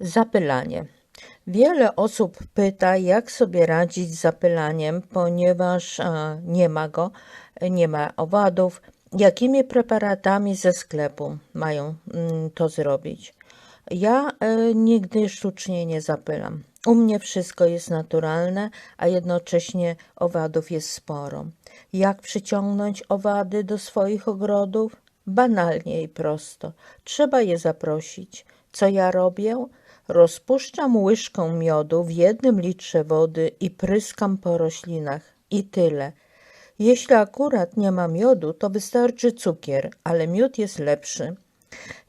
Zapylanie. Wiele osób pyta, jak sobie radzić z zapylaniem, ponieważ e, nie ma go, nie ma owadów. Jakimi preparatami ze sklepu mają mm, to zrobić? Ja e, nigdy sztucznie nie zapylam. U mnie wszystko jest naturalne, a jednocześnie owadów jest sporo. Jak przyciągnąć owady do swoich ogrodów? Banalnie i prosto. Trzeba je zaprosić. Co ja robię? Rozpuszczam łyżką miodu w jednym litrze wody i pryskam po roślinach. I tyle. Jeśli akurat nie ma miodu, to wystarczy cukier, ale miód jest lepszy.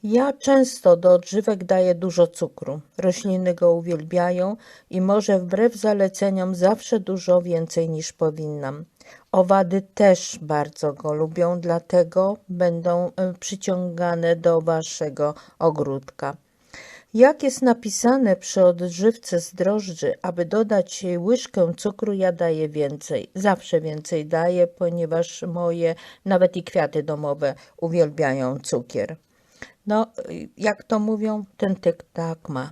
Ja często do odżywek daję dużo cukru. Rośliny go uwielbiają i może wbrew zaleceniom zawsze dużo więcej niż powinnam. Owady też bardzo go lubią, dlatego będą e, przyciągane do waszego ogródka. Jak jest napisane przy odżywce z drożdży, aby dodać jej łyżkę cukru, ja daję więcej. Zawsze więcej daję, ponieważ moje, nawet i kwiaty domowe, uwielbiają cukier. No, jak to mówią, ten tyk tak ma.